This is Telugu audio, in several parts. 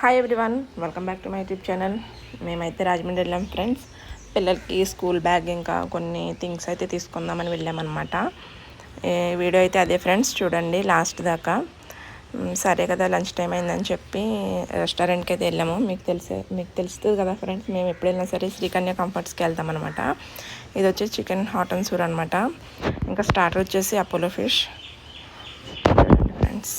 Hi everyone welcome back to my YouTube channel మేమైతే రాజమండ్రి వెళ్ళాం ఫ్రెండ్స్ పిల్లలకి స్కూల్ బ్యాగ్ ఇంకా కొన్ని థింగ్స్ అయితే తీసుకుందామని వెళ్ళామన్నమాట. వీడియో అయితే అదే ఫ్రెండ్స్ చూడండి లాస్ట్ దాకా. సరే కదా లంచ్ టైం అయిందని చెప్పి రెస్టారెంట్కి అయితే వెళ్ళాము. మీకు తెలిసే మీకు తెలుస్తుంది కదా ఫ్రెండ్స్ మేము ఎప్పుడు వెళ్ళినా సరే శ్రీకన్య కంఫర్ట్స్కి వెళ్తామన్నమాట ఇది వచ్చి చికెన్ హాట్ అండ్ సూర్ అనమాట ఇంకా స్టార్టర్ వచ్చేసి అపోలో ఫిష్ ఫ్రెండ్స్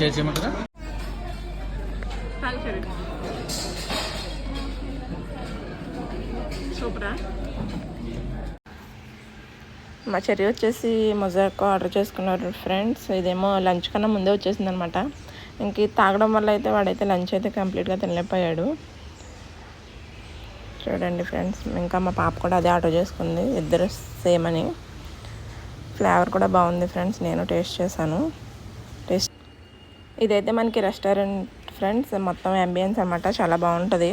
షేర్ చేయమంటారా? సూపరా? మా చెర్రీ వచ్చేసి మొజాకో ఆర్డర్ చేసుకున్నారు ఫ్రెండ్స్. ఇదేమో లంచ్ కన్నా ముందే వచ్చేసింది అనమాట ఇంక తాగడం వల్ల అయితే వాడైతే లంచ్ అయితే కంప్లీట్గా తినలేకపోయాడు. చూడండి ఫ్రెండ్స్ ఇంకా మా పాప కూడా అదే ఆర్డర్ చేసుకుంది. ఇద్దరు సేమ్ అని. ఫ్లేవర్ కూడా బాగుంది ఫ్రెండ్స్ నేను టేస్ట్ చేశాను. ఇదైతే మనకి రెస్టారెంట్ ఫ్రెండ్స్ మొత్తం అంబియన్స్ అనమాట చాలా బాగుంటుంది.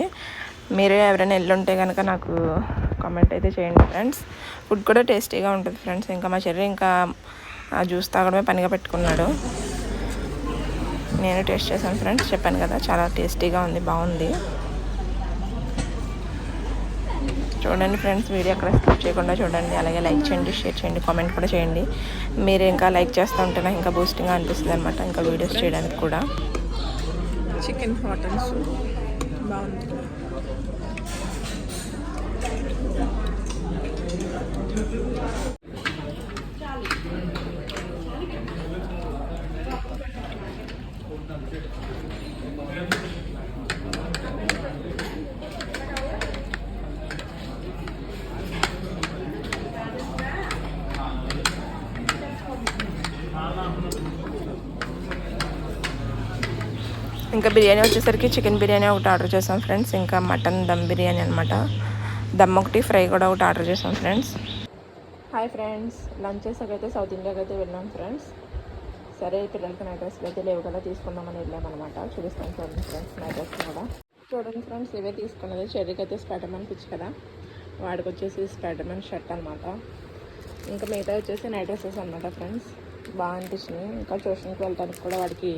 మీరే ఎవరైనా వెళ్ళుంటే కనుక నాకు కామెంట్ అయితే చేయండి ఫ్రెండ్స్ ఫుడ్ కూడా టేస్టీగా ఉంటుంది ఫ్రెండ్స్ ఇంకా మా చెర్రీ ఇంకా ఆ జ్యూస్ తాగడమే పనిగా పెట్టుకున్నాడు. నేను టేస్ట్ చేశాను ఫ్రెండ్స్ చెప్పాను కదా చాలా టేస్టీగా ఉంది బాగుంది. చూడండి ఫ్రెండ్స్ వీడియో అక్కడ స్కిప్ చేయకుండా చూడండి. అలాగే లైక్ చేయండి షేర్ చేయండి కామెంట్ కూడా చేయండి. మీరు ఇంకా లైక్ చేస్తూ ఉంటే నాకు ఇంకా బూస్టింగ్గా అనిపిస్తుంది అనమాట ఇంకా వీడియోస్ చేయడానికి కూడా. చికెన్ మటన్ సూప్ బాగుంది. ఇంకా బిర్యానీ వచ్చేసరికి చికెన్ బిర్యానీ ఒకటి ఆర్డర్ చేసాం ఫ్రెండ్స్ ఇంకా మటన్ దమ్ బిర్యానీ అనమాట దమ్ ఒకటి ఫ్రై కూడా ఒకటి ఆర్డర్ చేసాం ఫ్రెండ్స్. హాయ్ ఫ్రెండ్స్ లంచ్ చేసాకైతే సౌత్ ఇండియాకి అయితే వెళ్ళాం ఫ్రెండ్స్ సరే పిల్లలకి నైట్ డ్రెస్లు అయితే లేవు కదా తీసుకుందామని వెళ్ళామన్నమాట చూపిస్తాను చూడండి ఫ్రెండ్స్ నైట్ డ్రెస్ కూడా. చూడండి ఫ్రెండ్స్ ఇవే తీసుకున్నది. చెర్రీకి అయితే స్పైడర్మెన్ పిచ్చి కదా. వాడికి వచ్చేసి స్పైడర్మెన్ షర్ట్ అనమాట ఇంకా మిగతా వచ్చేసి నైట్ డ్రెస్సెస్ అనమాట ఫ్రెండ్స్ బాగా అనిపిస్తుంది ఇంకా ట్యూషన్కి వెళ్ళడానికి కూడా వాడికి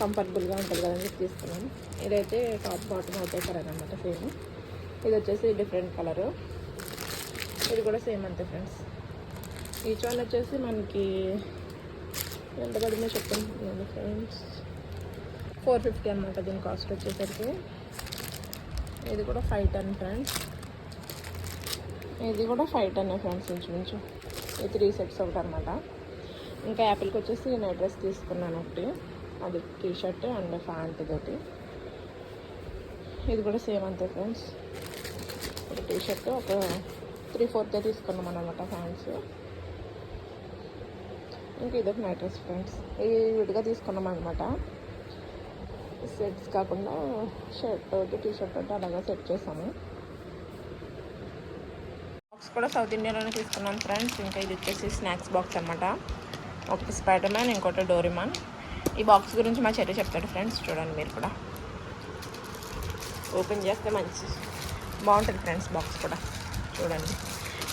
కంఫర్టబుల్గా ఉంటుంది కదని చెప్పి తీసుకున్నాను ఇదైతే టాప్ బాటమ్ అవుతాయి అనమాట సేమ్. ఇది వచ్చేసి డిఫరెంట్ కలరు. ఇది కూడా సేమ్ అంతే ఫ్రెండ్స్. ఈచ్ వన్ వచ్చేసి మనకి ఎంత పడిందో చెప్పండి ఫ్రెండ్స్. ఫోర్ ఫిఫ్టీ అనమాట దీని కాస్ట్ వచ్చేసరికి. ఇది కూడా ఫైవ్ టెన్ ఫ్రెండ్స్. ఇది కూడా ఫైవ్ టెన్ ఫ్రెండ్స్ ఇంచుమించు. ఈ త్రీ సెట్స్ ఒకటి అనమాట ఇంకా యాపిల్కి వచ్చేసి నేను డ్రెస్ తీసుకున్నాను ఒకటి. అది టీ షర్ట్ అండ్ ప్యాంట్ తోటి. ఇది కూడా సేమ్ అంతే ఫ్రెండ్స్. ఒక టీ షర్ట్ ఒక త్రీ ఫోర్త్ తీసుకున్నాం అనమాట ఫ్యాన్స్ ఇంకా ఇదొక నైట్ డ్రెస్ ఫ్రెండ్స్. ఇవి విడిగా తీసుకున్నాం అనమాట సెట్స్ కాకుండా షర్ట్ తోటి టీ షర్ట్ తోటి అలాగా సెట్ చేసాము. బాక్స్ కూడా సౌత్ ఇండియాలోనే తీసుకున్నాం ఫ్రెండ్స్. ఇంకా ఇది వచ్చేసి స్నాక్స్ బాక్స్ అనమాట ఒకటి స్పైడర్ మ్యాన్ ఇంకోటి డోరిమాన్ ఈ బాక్స్ గురించి మా చెర్రీ చెప్తాడు ఫ్రెండ్స్ చూడండి మీరు కూడా. ఓపెన్ చేస్తే మంచి బాగుంటుంది ఫ్రెండ్స్ బాక్స్ కూడా. చూడండి.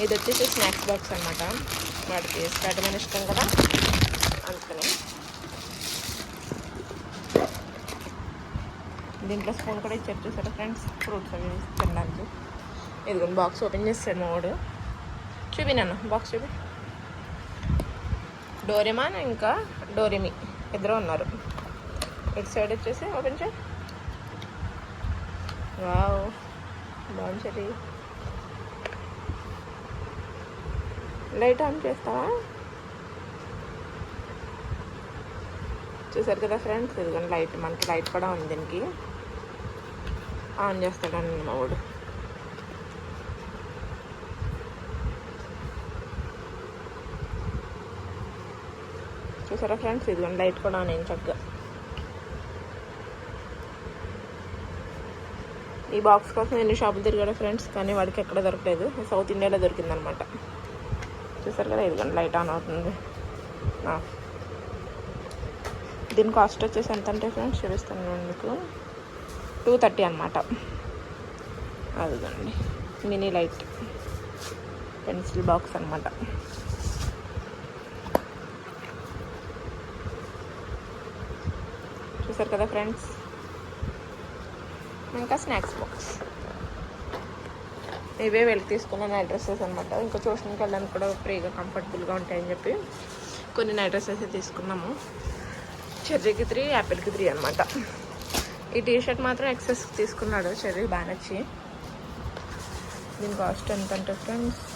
ఇది వచ్చేసి స్నాక్స్ బాక్స్ అనమాట వాడికి స్పైడర్ మ్యాన్ ఇష్టం కదా? అందుకని. దీంట్లో స్పూన్ కూడా ఇచ్చారు చూసారా ఫ్రెండ్స్ ఫ్రూట్స్ అవి తినడానికి. ఇదిగోండి బాక్స్ ఓపెన్ చేస్తాడు మా వాడు. చూపి నన్ను బాక్స్ చూపి. డోరెమాన్ ఇంకా డోరెమి. ఇద్దరు ఉన్నారు. ఇటు సైడ్ వచ్చేసి ఓపెన్ చే వావ్. బాగుంది చెరి లైట్ ఆన్ చేస్తావా? చూసారు కదా ఫ్రెండ్స్? ఇదిగోండి లైట్. మనకి లైట్ కూడా ఉంది దీనికి. ఆన్ చేస్తాడండి మా వాడు. చూసారా ఫ్రెండ్స్? ఇదిగోండి లైట్ కూడా నేను చక్కగా. ఈ బాక్స్ కోసం ఎన్ని షాపులు తిరిగాడు ఫ్రెండ్స్ కానీ వాడికి ఎక్కడ దొరకలేదు. సౌత్ ఇండియాలో దొరికిందనమాట. చూసారు కదా ఇదిగోండి లైట్ ఆన్ అవుతుంది. దీని కాస్ట్ వచ్చేసి ఎంత అంటే ఫ్రెండ్స్ చూపిస్తాను మీకు. టూ థర్టీ అనమాట. అదిగోండి మినీ లైట్ పెన్సిల్ బాక్స్ అనమాట. చూసారు కదా ఫ్రెండ్స్? ఇంకా స్నాక్స్ బాక్స్. ఇవే వెళ్ళి తీసుకున్న నైట్ డ్రెస్సెస్ అనమాట ఇంకా ట్యూషన్కి వెళ్ళడానికి కూడా ఫ్రీగా కంఫర్టబుల్గా ఉంటాయని చెప్పి కొన్ని నైట్ డ్రెస్సెస్ తీసుకున్నాము. చెర్రీకి త్రీ యాపిల్కి త్రీ అనమాట ఈ టీ షర్ట్ మాత్రం ఎక్సెస్ తీసుకున్నాడు. చెర్రీ బాగా నచ్చి. దీని కాస్ట్ ఎంత అంటే ఫ్రెండ్స్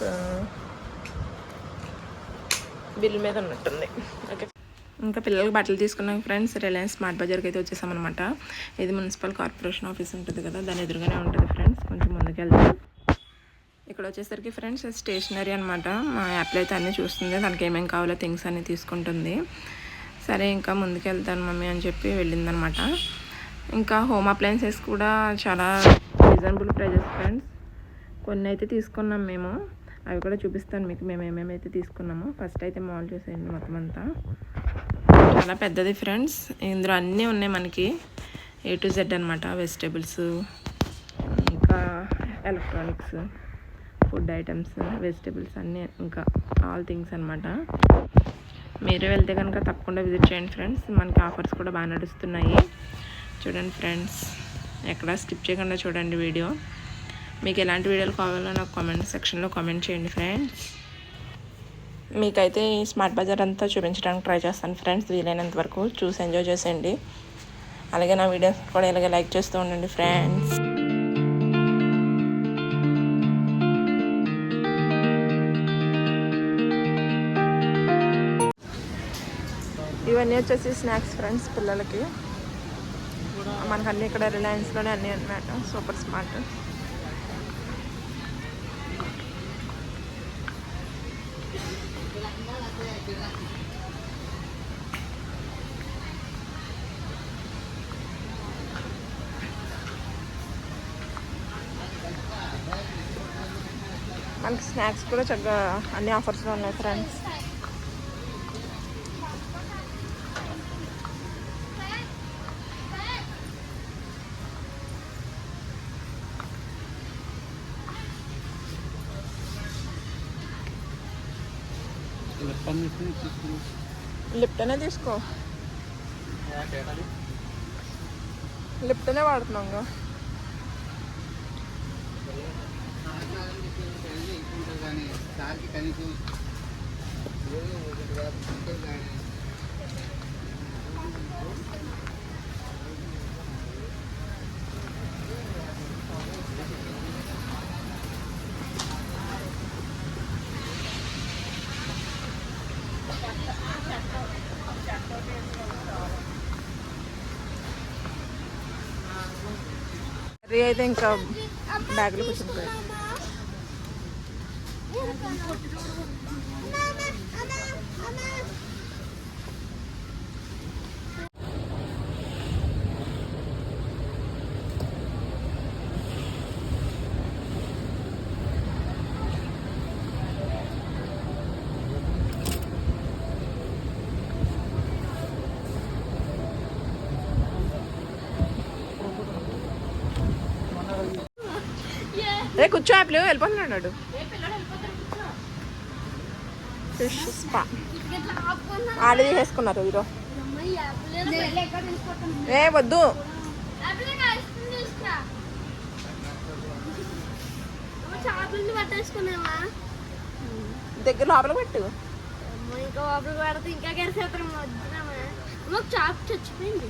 బిల్ మీద ఉన్నట్టుంది. ఓకే ఇంకా పిల్లలకి బట్టలు తీసుకున్నాం ఫ్రెండ్స్. రిలయన్స్ స్మార్ట్ బజార్కి అయితే వచ్చేసామన్నమాట. ఇది మున్సిపల్ కార్పొరేషన్ ఆఫీస్ ఉంటుంది కదా దాని ఎదురుగానే ఉంటుంది ఫ్రెండ్స్. కొంచెం ముందుకు వెళ్తాం ఇక్కడ వచ్చేసరికి ఫ్రెండ్స్ స్టేషనరీ అనమాట మా యాప్లో అయితే అన్నీ చూస్తుంది. దానికి ఏమేమి కావాలో థింగ్స్ అన్నీ తీసుకుంటుంది. సరే ఇంకా ముందుకు వెళ్తాను మమ్మీ అని చెప్పి వెళ్ళిందనమాట ఇంకా హోమ్ అప్లయన్సెస్ కూడా చాలా రీజనబుల్ ప్రైజెస్ ఫ్రెండ్స్ కొన్ని అయితే తీసుకున్నాం మేము. అవి కూడా చూపిస్తాను మీకు. మేము ఏమేమైతే తీసుకున్నామో. ఫస్ట్ అయితే మాల్ చూసేయండి మొత్తం అంతా. చాలా పెద్దది ఫ్రెండ్స్. ఇందులో అన్నీ ఉన్నాయి మనకి. ఏ టు జెడ్ అనమాట వెజిటేబుల్స్ ఇంకా ఎలక్ట్రానిక్స్ ఫుడ్ ఐటమ్స్ వెజిటేబుల్స్ అన్నీ ఇంకా ఆల్ థింగ్స్ అనమాట మీరు వెళ్తే కనుక తప్పకుండా విజిట్ చేయండి ఫ్రెండ్స్. మనకి ఆఫర్స్ కూడా బాగా నడుస్తున్నాయి. చూడండి ఫ్రెండ్స్. ఎక్కడ స్కిప్ చేయకుండా చూడండి వీడియో. మీకు ఎలాంటి వీడియోలు కావాలో నాకు కామెంట్ సెక్షన్లో కామెంట్ చేయండి ఫ్రెండ్స్ మీకైతే ఈ స్మార్ట్ బజార్ అంతా చూపించడానికి ట్రై చేస్తాను ఫ్రెండ్స్ వీలైనంత వరకు చూసి ఎంజాయ్ చేసేయండి. అలాగే నా వీడియోస్ కూడా ఇలాగే లైక్ చేస్తూ ఉండండి ఫ్రెండ్స్ ఇవన్నీ వచ్చేసి స్నాక్స్ ఫ్రెండ్స్ పిల్లలకి. మనకు అన్నీ ఇక్కడ రిలయన్స్లోనే అన్నీ అనమాట. సూపర్ స్మార్ట్ మనకి స్నాక్స్ కూడా చక్కగా అన్ని ఆఫర్స్లో ఉన్నాయి ఫ్రెండ్స్. లిప్టనే తీసుకో. లిప్టనే వాడుతున్నాం ఇంకా కర్రీ అయితే ఇంకా బ్యాగ్లో కూర్చుంటాయి ఏ కూర్చో యాప్లు వెళ్ళిపోతున్నాడు ఫిష్ స్పా ఆడి చేసుకున్నారు హీరో ఏ వద్దు. దగ్గర లోపల పెట్టు. ఇంకా లోపలికి పెడితే ఇంకా గరిసేస్తాం వద్దురామా మాకు చాప్ చచ్చిపోయింది.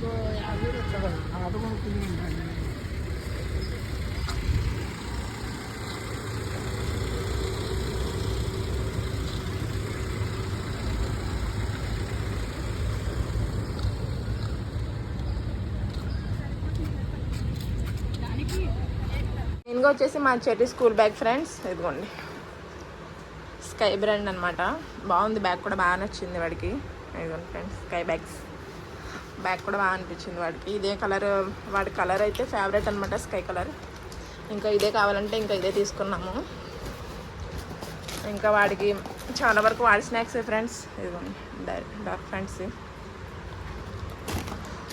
ఇంకా వచ్చేసి మా చెట్టి స్కూల్ బ్యాగ్ ఫ్రెండ్స్. ఇదిగోండి. స్కై బ్రాండ్ అనమాట బాగుంది బ్యాగ్ కూడా బాగా నచ్చింది వాడికి. ఇదిగోండి ఫ్రెండ్స్. Sky bags. బ్యాగ్ కూడా బాగా అనిపించింది వాడికి. ఇదే కలర్ వాడి కలర్ అయితే ఫేవరెట్ అనమాట స్కై కలర్ ఇంకా ఇదే కావాలంటే ఇంకా ఇదే తీసుకున్నాము. ఇంకా వాడికి చాలా వరకు వాడి స్నాక్స్ ఫ్రెండ్స్ ఇదిగోండి డార్క్ ఫ్రెండ్స్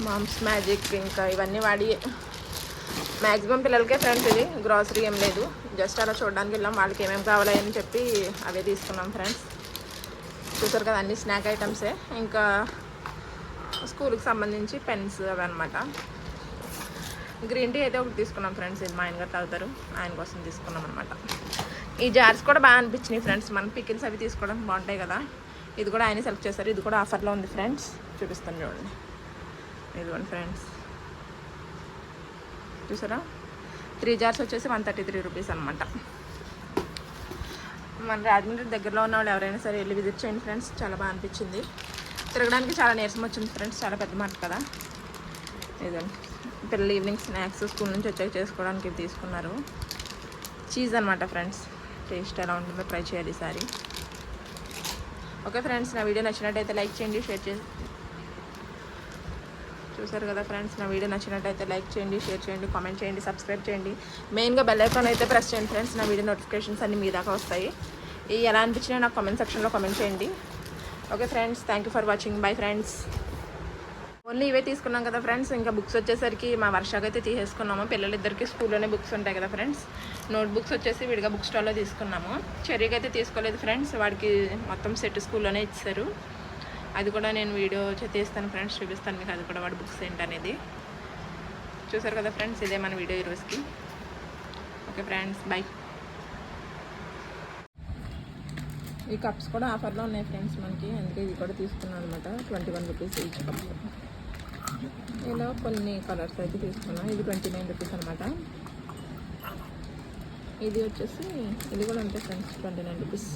మామ్స్ మ్యాజిక్ ఇంకా ఇవన్నీ వాడి మ్యాక్సిమం పిల్లలకే ఫ్రెండ్స్ ఇది. గ్రాసరీ ఏం లేదు. జస్ట్ అలా చూడడానికి వెళ్ళాం. వాళ్ళకి ఏమేమి కావాలని చెప్పి అవే తీసుకున్నాం ఫ్రెండ్స్ చూసారు కదా అన్ని స్నాక్ ఐటమ్సే ఇంకా స్కూల్కి సంబంధించి పెన్స్ అవి అనమాట గ్రీన్ టీ అయితే ఒకటి తీసుకున్నాం ఫ్రెండ్స్ ఇది మా ఆయన గారు తాగుతారు ఆయన కోసం తీసుకున్నాం అనమాట ఈ జార్స్ కూడా బాగా అనిపించినాయి ఫ్రెండ్స్ మనం పికిల్స్ అవి తీసుకోవడం బాగుంటాయి కదా. ఇది కూడా ఆయన సెలెక్ట్ చేశారు ఇది కూడా ఆఫర్లో ఉంది ఫ్రెండ్స్ చూపిస్తాను చూడండి. ఇదిగోండి ఫ్రెండ్స్. చూసారా? త్రీ జార్స్ వచ్చేసి వన్ థర్టీ త్రీ రూపీస్ అనమాట మన రాజమండ్రి దగ్గరలో ఉన్న వాళ్ళు ఎవరైనా సరే వెళ్ళి విజిట్ చేయండి ఫ్రెండ్స్ చాలా బాగా అనిపించింది. తిరగడానికి చాలా నీరసం వచ్చింది ఫ్రెండ్స్ చాలా పెద్ద మాట కదా. ఇదండి పిల్లలు ఈవినింగ్ స్నాక్స్ స్కూల్ నుంచి వచ్చాక చేసుకోవడానికి తీసుకున్నారు. చీజ్ అనమాట ఫ్రెండ్స్ టేస్ట్ ఎలా ఉంటుందో ట్రై చేయాలి ఈసారి ఓకే ఫ్రెండ్స్ నా వీడియో నచ్చినట్టయితే లైక్ చేయండి షేర్ చేసి చూసారు కదా ఫ్రెండ్స్ నా వీడియో నచ్చినట్టయితే లైక్ చేయండి షేర్ చేయండి కామెంట్ చేయండి సబ్స్క్రైబ్ చేయండి. మెయిన్గా బెల్ ఐకాన్ అయితే ప్రెస్ చేయండి ఫ్రెండ్స్ నా వీడియో నోటిఫికేషన్స్ అన్ని మీ దాకా వస్తాయి. ఎలా అనిపించినా నాకు కామెంట్ సెక్షన్లో కామెంట్ చేయండి. Okay friends thank you for watching bye friends only ఇవే తీసుకున్నాం కదా ఫ్రెండ్స్ ఇంకా బుక్స్ వచ్చేసరికి మా వర్షాకైతే అయితే తీసేసుకున్నాము. పిల్లలిద్దరికి స్కూల్లోనే బుక్స్ ఉంటాయి కదా ఫ్రెండ్స్ నోట్ బుక్స్ వచ్చేసి విడిగా బుక్ స్టాల్లో తీసుకున్నాము. చెర్రీకి అయితే తీసుకోలేదు ఫ్రెండ్స్ వాడికి మొత్తం సెట్ స్కూల్లోనే ఇచ్చారు. అది కూడా నేను వీడియో తీస్తాను ఫ్రెండ్స్ చూపిస్తాను మీకు. అది కూడా వాడి బుక్స్ ఏంటనేది. చూసారు కదా ఫ్రెండ్స్ ఇదే మన వీడియో ఈరోజుకి ఓకే ఫ్రెండ్స్ బై ఈ కప్స్ కూడా ఆఫర్లో ఉన్నాయి ఫ్రెండ్స్ మనకి. అందుకే ఇవి కూడా తీసుకున్నాను అనమాట twenty one rupees each cup ఇలా కొన్ని కలర్స్ అయితే తీసుకున్నాను ఇది ట్వంటీ నైన్ రూపీస్ అనమాట ఇది వచ్చేసి ఇది కూడా ఉంటాయి ఫ్రెండ్స్ ట్వంటీ నైన్ రూపీస్